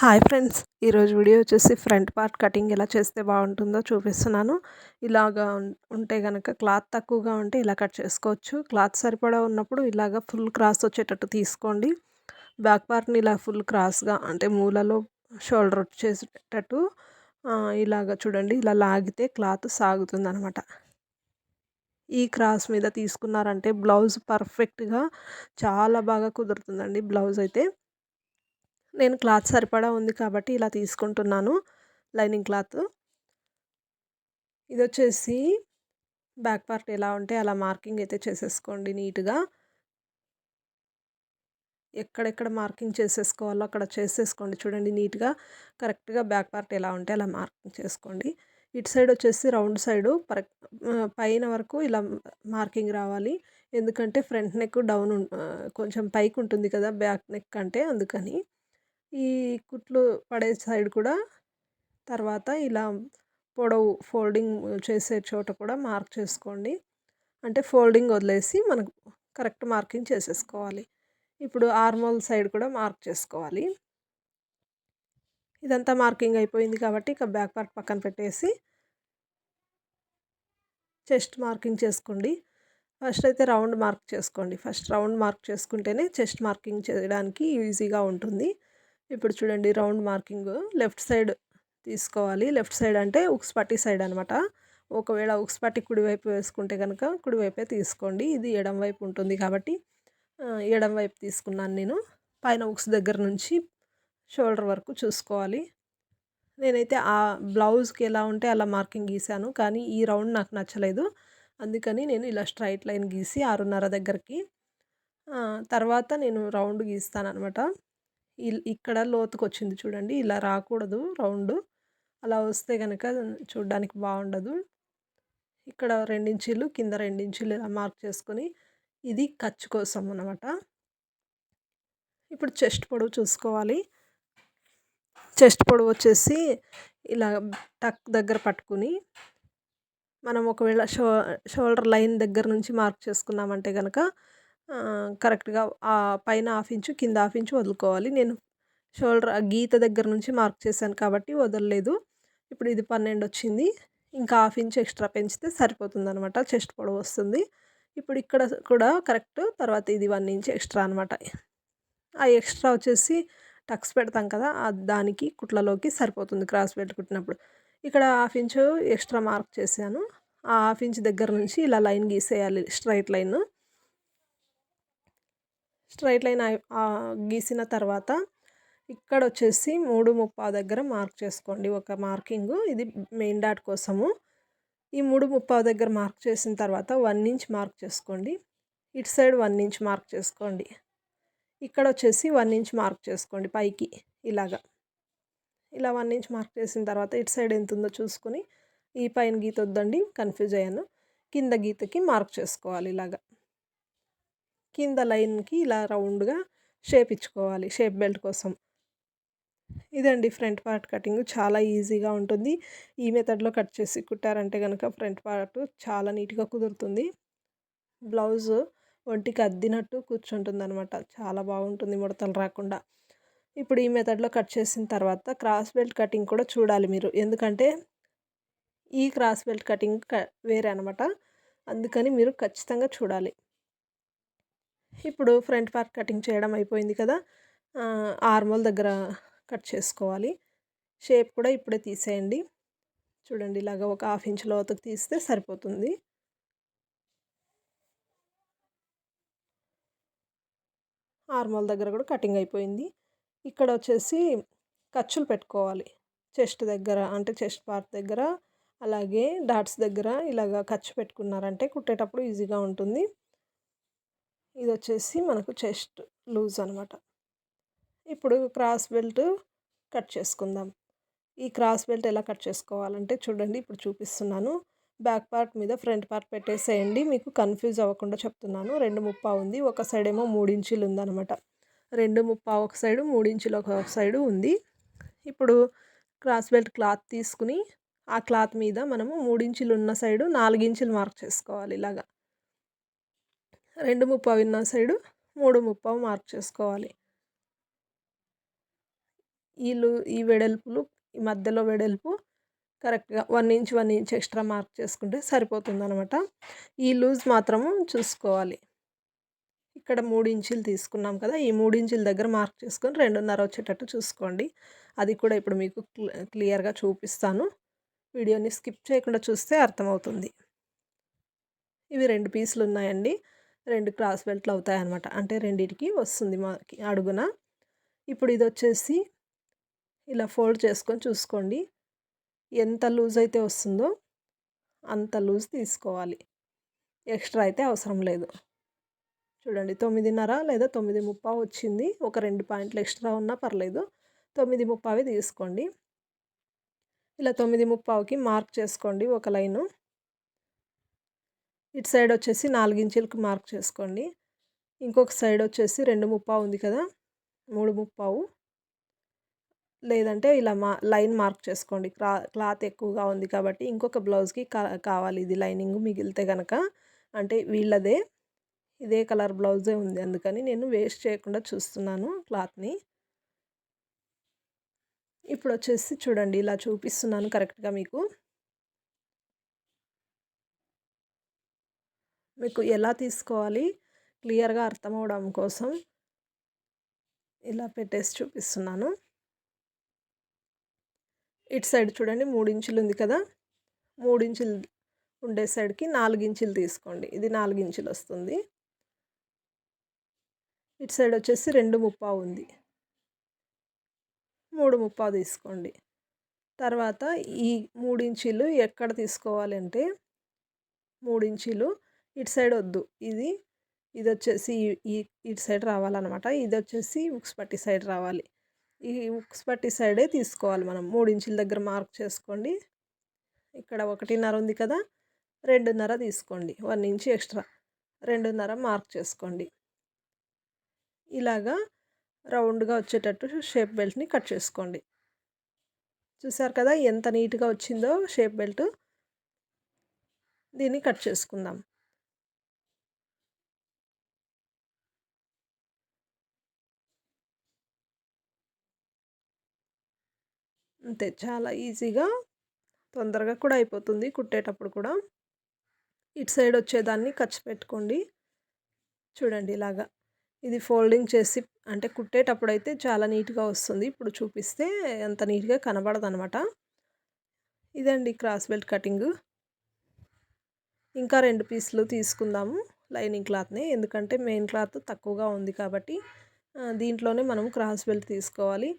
Hi friends. ఈరోజు video వచ్చేసి front part cutting ఎలా చేస్తే బాగుంటుందో చూపిస్తున్నాను. ఇలాగా ఉంటే కనుక క్లాత్ తక్కువగా ఉంటే ఇలా కట్ చేసుకోవచ్చు. క్లాత్ సరిపడా ఉన్నప్పుడు ఇలాగ ఫుల్ క్రాస్ వచ్చేటట్టు తీసుకోండి. బ్యాక్ పార్ట్ని ఇలా ఫుల్ క్రాస్గా అంటే మూలలో షోల్డర్ వచ్చేసేటట్టు ఇలాగ చూడండి. ఇలా లాగితే క్లాత్ సాగుతుంది అనమాట ఈ క్రాస్ మీద తీసుకున్నారంటే బ్లౌజ్ పర్ఫెక్ట్గా చాలా బాగా కుదురుతుందండి బ్లౌజ్ అయితే. నేను క్లాత్ సరిపడా ఉంది కాబట్టి ఇలా తీసుకుంటున్నాను లైనింగ్ క్లాత్. ఇది వచ్చేసి బ్యాక్ పార్ట్ ఎలా ఉంటే అలా మార్కింగ్ అయితే చేసేసుకోండి నీట్గా. ఎక్కడెక్కడ మార్కింగ్ చేసేసుకోవాలో అక్కడ చేసేసుకోండి చూడండి నీట్గా. కరెక్ట్గా బ్యాక్ పార్ట్ ఎలా ఉంటే అలా మార్కింగ్ చేసుకోండి. ఇటు సైడ్ వచ్చేసి రౌండ్ సైడు పైన వరకు ఇలా మార్కింగ్ రావాలి. ఎందుకంటే ఫ్రంట్ నెక్ డౌన్ కొంచెం పైకి ఉంటుంది కదా బ్యాక్ నెక్ అంటే అందుకని. ఈ కుట్లు పడే సైడ్ కూడా తర్వాత ఇలా పొడవు ఫోల్డింగ్ చేసే చోట కూడా మార్క్ చేసుకోండి. అంటే ఫోల్డింగ్ వదిలేసి మనకు కరెక్ట్ మార్కింగ్ చేసేసుకోవాలి. ఇప్పుడు ఆర్మోల్ సైడ్ కూడా మార్క్ చేసుకోవాలి. ఇదంతా మార్కింగ్ అయిపోయింది కాబట్టి ఇక బ్యాక్ పార్ట్ పక్కన పెట్టేసి చెస్ట్ మార్కింగ్ చేసుకోండి. ఫస్ట్ అయితే రౌండ్ మార్క్ చేసుకోండి. ఫస్ట్ రౌండ్ మార్క్ చేసుకుంటేనే చెస్ట్ మార్కింగ్ చేయడానికి ఈజీగా ఉంటుంది. ఇప్పుడు చూడండి రౌండ్ మార్కింగ్ లెఫ్ట్ సైడ్ తీసుకోవాలి. లెఫ్ట్ సైడ్ అంటే ఉక్స్ పట్టి సైడ్ అనమాట ఒకవేళ ఉక్స్ పట్టి కుడివైపు వేసుకుంటే కనుక కుడివైపే తీసుకోండి. ఇది ఎడం వైపు ఉంటుంది కాబట్టి ఎడం వైపు తీసుకున్నాను నేను. పైన ఉక్స్ దగ్గర నుంచి షోల్డర్ వరకు చూసుకోవాలి. నేనైతే ఆ బ్లౌజ్కి ఎలా ఉంటే అలా మార్కింగ్ గీసాను. కానీ ఈ రౌండ్ నాకు నచ్చలేదు. అందుకని నేను ఇలా స్ట్రైట్ లైన్ గీసి ఆరున్నర దగ్గరికి తర్వాత నేను రౌండ్ గీస్తాను అనమాట ఇక్కడ లోతుకు వచ్చింది చూడండి. ఇలా రాకూడదు. రౌండ్. అలా వస్తే కనుక చూడడానికి బాగుండదు ఇక్కడ రెండించీలు కింద రెండించీలు ఇలా మార్క్ చేసుకొని ఇది ఖర్చు కోసం అనమాట ఇప్పుడు చెస్ట్ పొడవు చూసుకోవాలి. చెస్ట్ పొడవు వచ్చేసి ఇలా టక్ దగ్గర పట్టుకుని మనం ఒకవేళ షో షోల్డర్ లైన్ దగ్గర నుంచి మార్క్ చేసుకున్నామంటే కనుక కరెక్ట్గా పైన హాఫ్ ఇంచు కింద హాఫ్ ఇంచు వదులుకోవాలి. నేను షోల్డర్ గీత దగ్గర నుంచి మార్క్ చేశాను కాబట్టి వదలలేదు. ఇప్పుడు ఇది పన్నెండు వచ్చింది. ఇంకా హాఫ్ ఇంచ్ ఎక్స్ట్రా పెంచితే సరిపోతుంది అనమాట చెస్ట్ పొడవు వస్తుంది. ఇప్పుడు ఇక్కడ కూడా కరెక్ట్ తర్వాత ఇది వన్ ఇంచ్ ఎక్స్ట్రా అనమాట ఆ ఎక్స్ట్రా వచ్చేసి టక్స్ పెడతాం కదా దానికి కుట్లలోకి సరిపోతుంది క్రాస్ బెల్ట్ కుట్టినప్పుడు. ఇక్కడ హాఫ్ ఇంచు ఎక్స్ట్రా మార్క్ చేశాను. ఆ హాఫ్ ఇంచ్ దగ్గర నుంచి ఇలా లైన్ గీసేయాలి స్ట్రైట్ లైన్. స్ట్రైట్ లైన్ గీసిన తర్వాత ఇక్కడ వచ్చేసి మూడు ముప్పా దగ్గర మార్క్ చేసుకోండి. ఒక మార్కింగ్ ఇది మెయిన్ డాట్ కోసము. ఈ మూడు ముప్పా దగ్గర మార్క్ చేసిన తర్వాత వన్ ఇంచ్ మార్క్ చేసుకోండి. ఇటు సైడ్ వన్ ఇంచ్ మార్క్ చేసుకోండి. ఇక్కడ వచ్చేసి వన్ ఇంచ్ మార్క్ చేసుకోండి పైకి ఇలాగా. ఇలా వన్ ఇంచ్ మార్క్ చేసిన తర్వాత ఇటు సైడ్ ఎంత ఉందో చూసుకొని ఈ పైన గీత వద్దండి కన్ఫ్యూజ్ అయ్యాను. కింద గీతకి మార్క్ చేసుకోవాలి ఇలాగా. కింద లైన్కి ఇలా రౌండ్గా షేప్ ఇచ్చుకోవాలి షేప్ బెల్ట్ కోసం. ఇదండి ఫ్రంట్ పార్ట్ కటింగ్. చాలా ఈజీగా ఉంటుంది. ఈ మెథడ్లో కట్ చేసి కుట్టారంటే కనుక ఫ్రంట్ పార్ట్ చాలా నీట్గా కుదురుతుంది. బ్లౌజ్ ఒంటికి అద్దినట్టు కూర్చుంటుంది అనమాట చాలా బాగుంటుంది ముడతలు రాకుండా. ఇప్పుడు ఈ మెథడ్లో కట్ చేసిన తర్వాత క్రాస్ బెల్ట్ కటింగ్ కూడా చూడాలి మీరు. ఎందుకంటే ఈ క్రాస్ బెల్ట్ కటింగ్ వేరే అనమాట అందుకని మీరు ఖచ్చితంగా చూడాలి. ఇప్పుడు ఫ్రంట్ పార్ట్ కటింగ్ చేయడం అయిపోయింది కదా ఆర్మోల్ దగ్గర కట్ చేసుకోవాలి. షేప్ కూడా ఇప్పుడే తీసేయండి. చూడండి ఇలాగ ఒక హాఫ్ ఇంచ్ లోతుకు తీస్తే సరిపోతుంది. ఆర్మోల్ దగ్గర కూడా కటింగ్ అయిపోయింది. ఇక్కడ వచ్చేసి ఖర్చులు పెట్టుకోవాలి. చెస్ట్ దగ్గర అంటే చెస్ట్ పార్ట్ దగ్గర అలాగే డాట్స్ దగ్గర ఇలాగ ఖర్చు పెట్టుకున్నారంటే కుట్టేటప్పుడు ఈజీగా ఉంటుంది. ఇది వచ్చేసి మనకు చెస్ట్ లూజ్ అనమాట. ఇప్పుడు క్రాస్ బెల్ట్ కట్ చేసుకుందాం. ఈ క్రాస్ బెల్ట్ ఎలా కట్ చేసుకోవాలంటే చూడండి ఇప్పుడు చూపిస్తున్నాను. బ్యాక్ పార్ట్ మీద ఫ్రంట్ పార్ట్ పెట్టేసేయండి. మీకు కన్ఫ్యూజ్ అవ్వకుండా చెప్తున్నాను. రెండు ముప్పా ఉంది. ఒక సైడ్ ఏమో మూడించులు ఉందన్నమాట. రెండు ముప్పా ఒక సైడు మూడించులు ఒక సైడు ఉంది. ఇప్పుడు క్రాస్ బెల్ట్ క్లాత్ తీసుకుని ఆ క్లాత్ మీద మనము మూడించులు ఉన్న సైడు నాలుగించులు మార్క్ చేసుకోవాలి ఇలాగా. రెండు ముప్పావు ఉన్న సైడు మూడు ముప్పావు మార్క్ చేసుకోవాలి. ఈ ఈ వెడల్పులు ఈ మధ్యలో వెడల్పు కరెక్ట్గా one inch one inch extra mark చేసుకుంటే సరిపోతుందనమాట ఈ లూజ్ మాత్రము చూసుకోవాలి. ఇక్కడ మూడు ఇంచులు తీసుకున్నాం కదా ఈ మూడు ఇంచుల దగ్గర మార్క్ చేసుకొని రెండున్నర వచ్చేటట్టు చూసుకోండి. అది కూడా ఇప్పుడు మీకు క్లియర్గా చూపిస్తాను. వీడియోని స్కిప్ చేయకుండా చూస్తే అర్థమవుతుంది. ఇవి రెండు పీసులు ఉన్నాయండి. రెండు క్రాస్ బెల్ట్లు అవుతాయి అనమాట అంటే రెండింటికి వస్తుంది మాకి అడుగున. ఇప్పుడు ఇది వచ్చేసి ఇలా ఫోల్డ్ చేసుకొని చూసుకోండి. ఎంత లూజ్ అయితే వస్తుందో అంత లూజ్ తీసుకోవాలి. ఎక్స్ట్రా అయితే అవసరం లేదు. చూడండి తొమ్మిదిన్నర లేదా తొమ్మిది ముప్పావు వచ్చింది. ఒక రెండు పాయింట్లు ఎక్స్ట్రా ఉన్నా పర్లేదు. తొమ్మిది ముప్పావి తీసుకోండి. ఇలా తొమ్మిది ముప్పావుకి మార్క్ చేసుకోండి ఒక లైను. ఇటు సైడ్ వచ్చేసి నాలుగు మార్క్ చేసుకోండి. ఇంకొక సైడ్ వచ్చేసి రెండు ముప్పావు ఉంది కదా మూడు ముప్పావు. లేదంటే ఇలా మా లైన్ మార్క్ చేసుకోండి. క్లా క్లాత్ ఎక్కువగా ఉంది కాబట్టి ఇంకొక బ్లౌజ్కి కావాలి ఇది లైనింగ్ మిగిలితే కనుక అంటే వీళ్ళదే ఇదే కలర్ బ్లౌజే ఉంది అందుకని నేను వేస్ట్ చేయకుండా చూస్తున్నాను క్లాత్ని. ఇప్పుడు వచ్చేసి చూడండి ఇలా చూపిస్తున్నాను కరెక్ట్గా మీకు. మీకు ఎలా తీసుకోవాలి? క్లియర్గా అర్థం అవడం కోసం ఇలా పెట్టేసి చూపిస్తున్నాను. ఇటు సైడ్ చూడండి మూడు ఇంచులు ఉంది కదా! మూడు ఇంచులు ఉండే సైడ్కి నాలుగు ఇంచులు తీసుకోండి. ఇది నాలుగు ఇంచులు వస్తుంది. ఇటు సైడ్ వచ్చేసి రెండు ముప్పా ఉంది. మూడు ముప్పా తీసుకోండి. తర్వాత ఈ మూడు ఇంచీలు ఎక్కడ తీసుకోవాలంటే మూడించీలు ఇటు సైడ్ వద్దు. ఇది ఇది వచ్చేసి ఈ ఇటు సైడ్ రావాలన్నమాట. ఇది వచ్చేసి ఉక్స్ పట్టి సైడ్ రావాలి. ఈ ఉక్స్ పట్టి సైడే తీసుకోవాలి మనం. మూడు ఇంచుల దగ్గర మార్క్ చేసుకోండి. ఇక్కడ ఒకటిన్నర ఉంది కదా రెండున్నర తీసుకోండి. One inch extra. రెండున్నర మార్క్ చేసుకోండి. ఇలాగా రౌండ్గా వచ్చేటట్టు షేప్ బెల్ట్ని కట్ చేసుకోండి. చూసారు కదా ఎంత నీట్గా వచ్చిందో షేప్ బెల్ట్. దీన్ని కట్ చేసుకుందాం. అంతే. చాలా ఈజీగా తొందరగా కూడా అయిపోతుంది కుట్టేటప్పుడు కూడా. ఇటు సైడ్ వచ్చేదాన్ని ఖర్చు పెట్టుకోండి. చూడండి ఇలాగా. ఇది ఫోల్డింగ్ చేసి అంటే కుట్టేటప్పుడు అయితే చాలా నీట్గా వస్తుంది. ఇప్పుడు చూపిస్తే అంత నీట్గా కనబడదు అనమాట ఇదండి క్రాస్ బెల్ట్ కటింగ్. ఇంకా రెండు పీసులు తీసుకుందాము లైనింగ్ క్లాత్ని. ఎందుకంటే మెయిన్ క్లాత్ తక్కువగా ఉంది కాబట్టి దీంట్లోనే మనం క్రాస్ బెల్ట్ తీసుకోవాలి.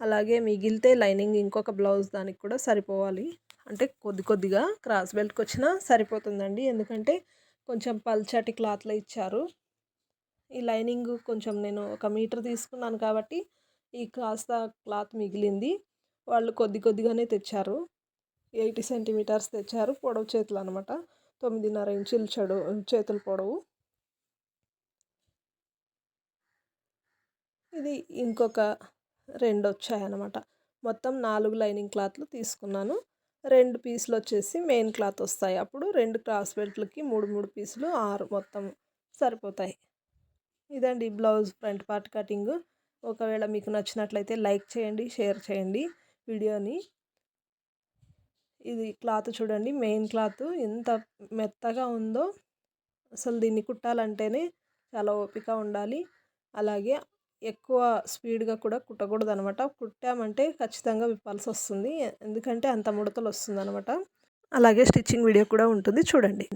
అలాగే మిగిలితే లైనింగ్ ఇంకొక బ్లౌజ్ దానికి కూడా సరిపోవాలి. అంటే కొద్ది కొద్దిగా క్రాస్ బెల్ట్కి వచ్చినా సరిపోతుందండి. ఎందుకంటే కొంచెం పల్చటి క్లాత్లో ఇచ్చారు. ఈ లైనింగ్ కొంచెం నేను ఒక మీటర్ తీసుకున్నాను కాబట్టి ఈ కాస్త క్లాత్ మిగిలింది. వాళ్ళు కొద్ది కొద్దిగానే తెచ్చారు. ఎయిటీ సెంటీమీటర్స్ తెచ్చారు. పొడవు చేతులు అనమాట. తొమ్మిదిన్నర ఇంచులు చెడు చేతుల పొడవు. ఇది ఇంకొక రెండు వచ్చాయన్నమాట మొత్తం నాలుగు లైనింగ్ క్లాత్లు తీసుకున్నాను. రెండు పీసులు వచ్చేసి మెయిన్ క్లాత్ వస్తాయి అప్పుడు రెండు క్రాస్ బెల్ట్లకి మూడు మూడు పీసులు ఆరు మొత్తం సరిపోతాయి. ఇదండి బ్లౌజ్ ఫ్రంట్ పార్ట్ కటింగ్. ఒకవేళ మీకు నచ్చినట్లయితే లైక్ చేయండి షేర్ చేయండి వీడియోని. ఇది క్లాత్ చూడండి మెయిన్ క్లాత్ ఎంత మెత్తగా ఉందో అసలు దీన్ని కుట్టాలంటేనే చాలా ఓపిక ఉండాలి. అలాగే ఎక్కువ స్పీడ్గా కూడా కుట్టకూడదు అనమాట కుట్టామంటే ఖచ్చితంగా విప్పాల్సి వస్తుంది ఎందుకంటే అంత ముడతలు వస్తుంది అనమాట అలాగే స్టిచ్చింగ్ వీడియో కూడా ఉంటుంది. చూడండి.